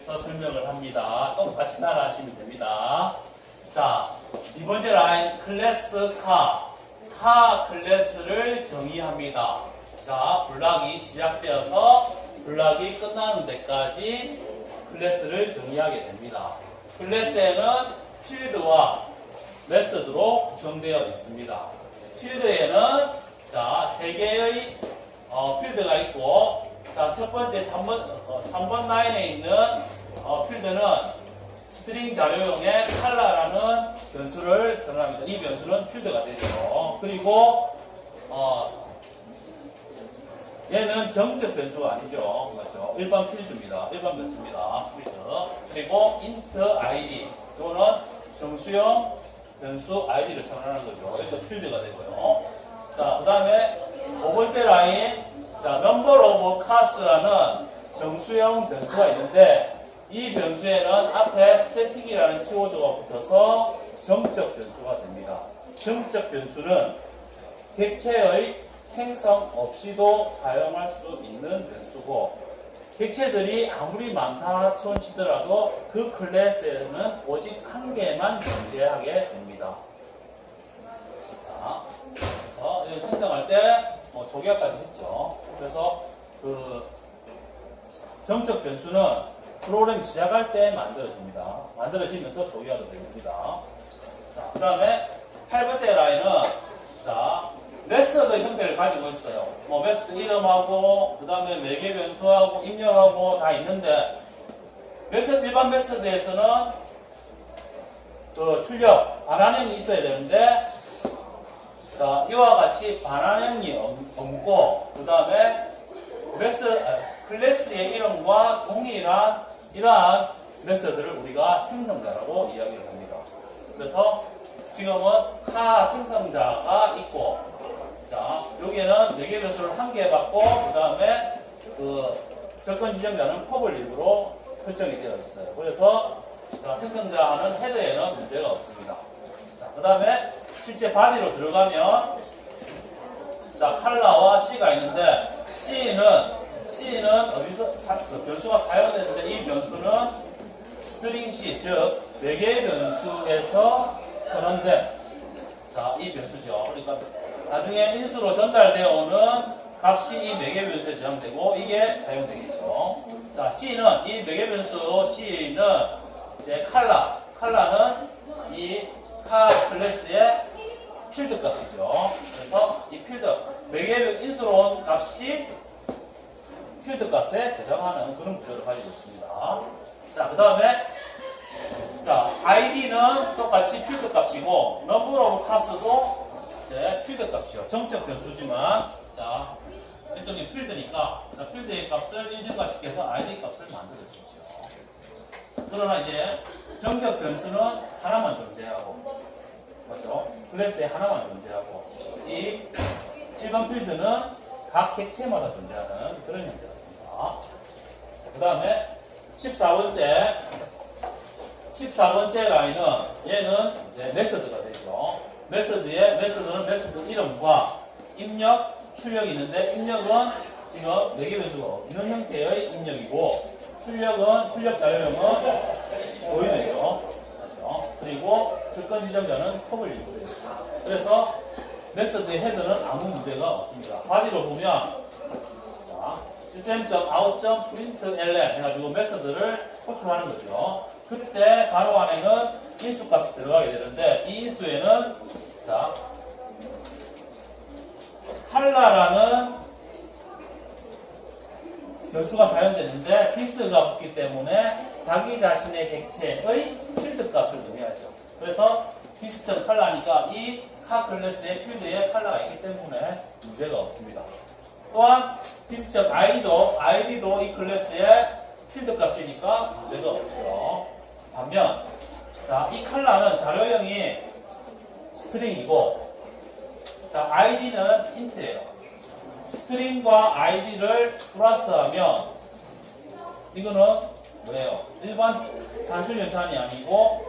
그래서 설명을 합니다. 똑같이 따라 하시면 됩니다. 자, 이 번째 라인 클래스 카. 카 클래스를 정의합니다. 자, 블락이 시작되어서 블락이 끝나는 데까지 클래스를 정의하게 됩니다. 클래스에는 필드와 메서드로 구성되어 있습니다. 필드에는 자, 세 개의 어, 필드가 있고 자, 첫 번째 3번, 어, 3번 라인에 있는 어, 필드는 스트링 자료용의 칼라라는 변수를 선언합니다. 이 변수는 필드가 되죠. 그리고 어, 얘는 정적 변수가 아니죠. 맞죠? 일반 필드입니다. 일반 변수입니다. 필드. 그리고 int id. 이거는 정수형 변수 id를 선언하는 거죠. 이것도 필드가 되고요. 자, 그 다음에 5번째 라인. 자, number of cars라는 정수형 변수가 있는데 이 변수에는 앞에 static이라는 키워드가 붙어서 정적 변수가 됩니다. 정적 변수는 객체의 생성 없이도 사용할 수 있는 변수고 객체들이 아무리 많다 손치더라도 그 클래스에는 오직 한 개만 존재하게 됩니다. 자, 그래서 생성할 때뭐 조개까지 했죠. 그래서 그 정적 변수는 프로그램 시작할 때 만들어집니다. 만들어지면서 조개가 됩니다. 자, 그 다음에 8번째 라인은 자, 메서드 형태를 가지고 있어요. 뭐 메서드 이름하고 그 다음에 매개 변수하고 입력하고 다 있는데 메서드 일반 메서드에서는 그 출력 반환형이 있어야 되는데 자 이와 같이 반환형이 없- 없고 그 다음에 메서 아, 클래스의 이름과 동일한 이러한 메서드를 우리가 생성자라고 이야기를 합니다. 그래서 지금은 카 생성자가 있고 자, 여기에는 4개 변수를 한 개 받고, 그 다음에 그 접근 지정자는 퍼블릭으로 설정이 되어 있어요. 그래서 자, 생성자는 헤드에는 문제가 없습니다. 자, 그 다음에 실제 바디로 들어가면 자, 칼라와 C가 있는데 C는 C는 어디서 사- 그 변수가 사용되는데 이 변수는 스트링 C 즉 4개의 변수에서 선언된 자, 이 변수죠. 그러니까 나중에 인수로 전달되어 오는 값이 이 매개 변수에 저장되고 이게 사용되겠죠. 자, C는 이 매개 변수 C는 이제 칼라, 칼라는 이 카 클래스의 필드 값이죠. 그래서 이 필드 매개 인수로 온 값이 필드 값에 저장하는 그런 구조를 가지고 있습니다. 자, 그 다음에 자, id는 똑같이 필드 값이고 number of cars도 이제 필드 값이요. 정적 변수지만 자, 일종의 필드니까 자, 필드의 값을 인증가시켜서 id 값을 만들어 주죠. 그러나 이제 정적 변수는 하나만 존재하고 맞죠? 클래스에 하나만 존재하고 이 일반 필드는 각 객체마다 존재하는 그런 형태가 됩니다. 그 다음에 14번째 14번째 라인은 얘는 이제 메서드가 되죠. 메서드의 메서드는 메서드 이름과 입력, 출력이 있는데 입력은 지금 4개 변수가 없는 형태의 입력이고 출력은 출력 자료형은 보이네요. 그렇죠? 그리고 접근 지정자는 퍼블릭으로 되어 있습니다. 그래서 메서드의 헤드는 아무 문제가 없습니다. 바디로 보면 자, system.out.println 해가지고 메서드를 호출하는 거죠. 그때 가로 안에는 인수값이 들어가게 되는데 이 인수에는 자 칼라라는 변수가 사용되는데 피스가 붙기 때문에 자기 자신의 객체의 필드 값을 의미하죠. 그래서 디스점 칼라니까 이 카 클래스의 필드에 칼라가 있기 때문에 문제가 없습니다. 또한 디스점 id도 id도 이 클래스의 필드 값이니까 문제가 없죠. 반면 자, 이 칼라는 자료형이 스트링이고 자, id는 int예요. 스트링과 id를 플러스하면 이거는 뭐예요? 일반 산술 연산이 아니고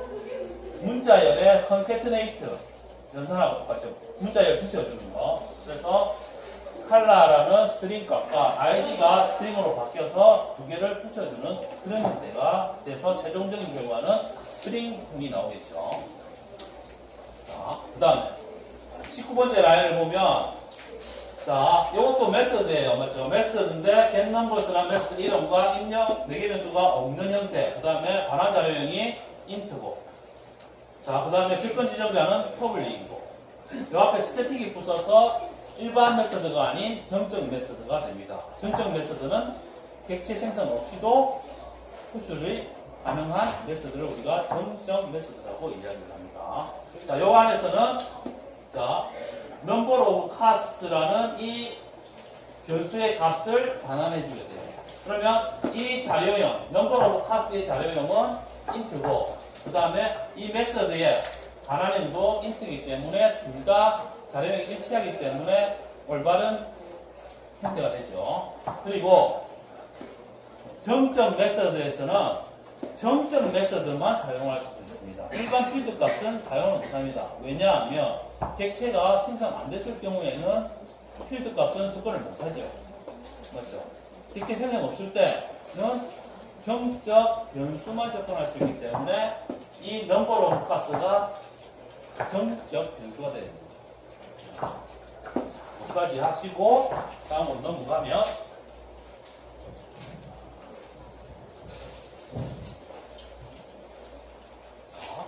문자열의 concatenate 연산하고 똑같죠. 문자열 붙여주는 거. 그래서 color라는 스트링 값과 id가 스트링으로 바뀌어서 두 개를 붙여주는 그런 형태가 돼서 최종적인 결과는 스트링이 나오겠죠. 자, 그 다음에 19번째 라인을 보면 자, 이것도 메서드예요. 맞죠? 메서드인데 get numbers라는 메서드 이름과 입력 4개 변수가 없는 형태. 그 다음에 반환 자료형이 int고. 자, 그 다음에 접근 지정자는 public이고. 이 앞에 스태틱이 붙어서 일반 메서드가 아닌 정적 메서드가 됩니다. 정적 메서드는 객체 생성 없이도 호출이 가능한 메서드를 우리가 정적 메서드라고 이야기를 합니다. 자, 요 안에서는 자, number of cars라는 이 변수의 값을 반환해 주게 돼요. 그러면 이 자료형, number of cars의 자료형은 int고, 그 다음에 이 메서드의 반환형도 int이기 때문에 둘 다 자료형이 일치하기 때문에 올바른 형태가 되죠. 그리고 정적 메서드에서는 정적 메서드만 사용할 수도 있습니다. 일반 필드 값은 사용을 못합니다. 왜냐하면 객체가 생성 안 됐을 경우에는 필드 값은 접근을 못하죠. 맞죠? 객체 생성 없을 때는 정적 변수만 접근할 수 있기 때문에 이 넘버 오브 카스가 정적 변수가 되는 거죠. 여기까지 하시고 다음으로 넘어가면 자,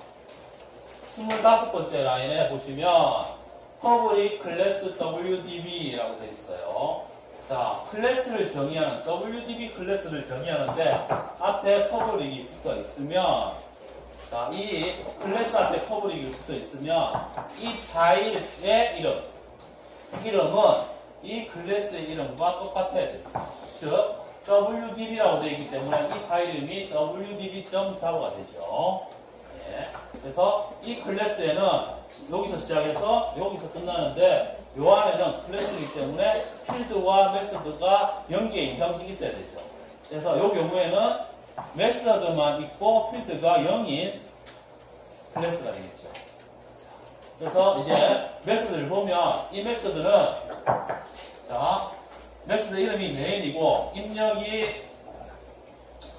25번째 라인에 보시면 퍼블릭 클래스 WDB라고 되어 있어요. 자, 클래스를 정의하는 WDB 클래스를 정의하는데 앞에 퍼블릭이 붙어 있으면 자, 이 클래스 앞에 퍼블릭이 붙어 있으면 이 파일의 이름 이름은 이 클래스의 이름과 똑같아야 됩니다. 즉 WDB라고 되어 있기 때문에 이 파일 이름이 wdb.java가 되죠. 예. 그래서 이 클래스에는 여기서 시작해서 여기서 끝나는데 요 안에는 클래스이기 때문에 필드와 메서드가 0개 이상씩 있어야 되죠. 그래서 요 경우에는 메서드만 있고 필드가 0인 클래스가 되겠죠. 그래서 이제 메서드를 보면 이 메서드는 자 메서드 이름이 메인이고 입력이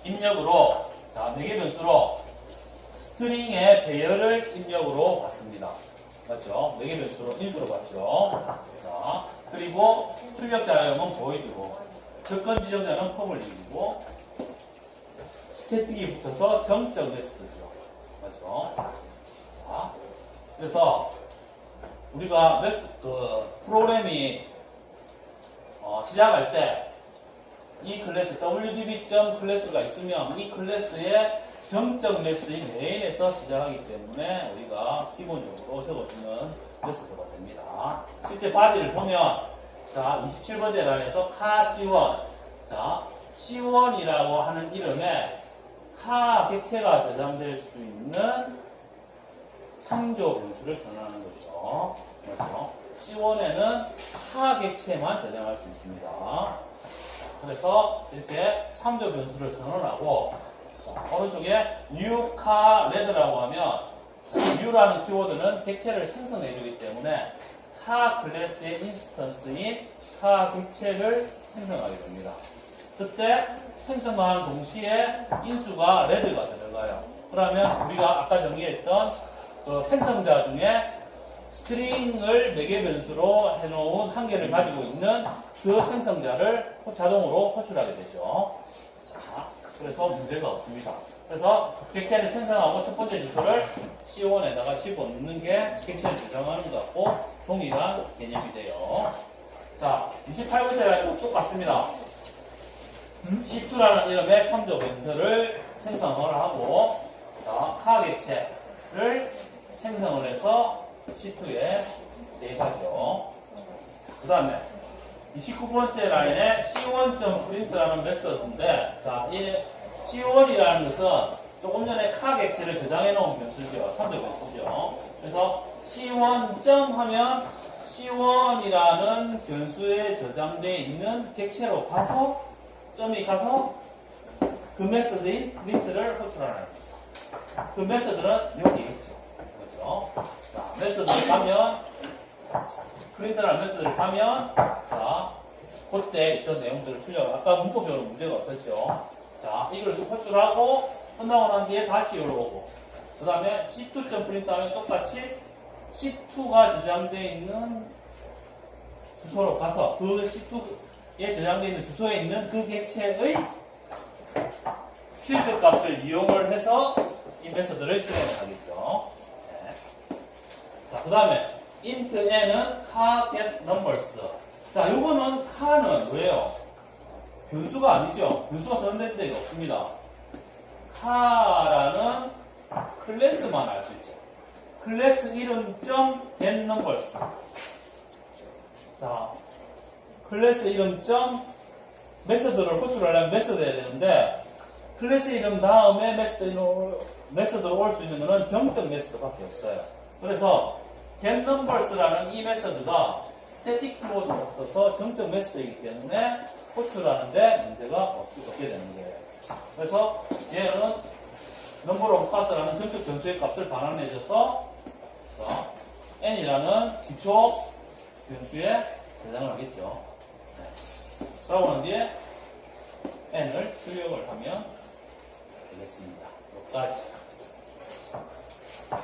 입력으로 자 4개 변수로 스트링의 배열을 입력으로 받습니다. 맞죠? 4개 변수로 인수로 받죠. 자, 그리고 출력 자료는 보이드고 접근 지정자는 퍼블릭이고 스태틱이 붙어서 정적 메시드죠. 맞죠? 자, 그래서 우리가 메스, 그 프로그램이 어, 시작할 때 이 클래스 wdb 클래스가 있으면 이 클래스의 정적 메시지 메인에서 시작하기 때문에 우리가 기본적으로 적어주는 메시드가 됩니다. 실제 바디를 보면 자 27번째 란에서 카 C1 자 C1이라고 하는 이름에 카 객체가 저장될 수 있는 창조 변수를 선언하는 거죠. 그렇죠? C1에는 카 객체만 저장할 수 있습니다. 그래서 이렇게 창조 변수를 선언하고 자, new car red라고 하면 자, new라는 키워드는 객체를 생성해 주기 때문에 car 클래스의 인스턴스인 car 객체를 생성하게 됩니다. 그때 생성하는 동시에 인수가 red가 들어가요. 그러면 우리가 아까 정의했던 그 생성자 중에 스트링을 4개 변수로 해놓은 한 개를 가지고 있는 그 생성자를 자동으로 호출하게 되죠. 자, 그래서 문제가 없습니다. 그래서 객체를 생성하고 첫 번째 주소를 C1에다가 집어넣는 게 객체를 저장하는 것과 동일한 개념이 돼요. 자, 28번째랑 똑같습니다. C2라는 이름의 참조 변수를 생성을 하고, 자, 카 객체를 생성을 해서 C2에 대입하죠. 그 다음에 29번째 라인에 C1.print라는 메서드인데, 자, 이 C1이라는 것은 조금 전에 카 객체를 저장해 놓은 변수죠. 참조 변수죠. 그래서 C1. 점 하면 C1이라는 변수에 저장되어 있는 객체로 가서, 점이 가서 그 메서드인 프린트를 호출하는 거죠. 그 메서드는 여기 있죠. 그렇죠? 자, 메서드를 가면, 프린트라는 메서드를 가면, 자, 그때 있던 내용들을 출력. 아까 문법적으로 문제가 없었죠. 자, 이걸 호출하고 끝나고 난 뒤에 다시 오고. 그 다음에 C2점 프린트 하면 똑같이 C2가 저장되어 있는 주소로 가서 그 C2에 저장되어 있는 주소에 있는 그 객체의 필드 값을 이용을 해서 이 메서드를 실행하겠죠. 네. 자, 그 다음에 int n은 car get numbers. 자, 요거는 car는 왜요? 변수가 아니죠. 변수가 선언된 데가 없습니다. car라는 클래스만 알 수 있죠. 클래스 이름 점 numbers. 자, 클래스 이름 점 메서드를 호출하려면 메서드 해야 되는데 클래스 이름 다음에 메서드 메서드로 올 수 있는 것은 정적 메서드밖에 없어요. 그래서 getNumbers라는 이 메서드가 스태틱 키워드가 없어서 정적 메서드이기 때문에 호출하는데 문제가 없, 없게 되는 거예요. 그래서 얘는 number of pass라는 정적 변수의 값을 반환해줘서 자, n이라는 기초 변수에 저장을 하겠죠. 네. 그러고 난 뒤에 n을 출력을 하면 되겠습니다. 여기까지.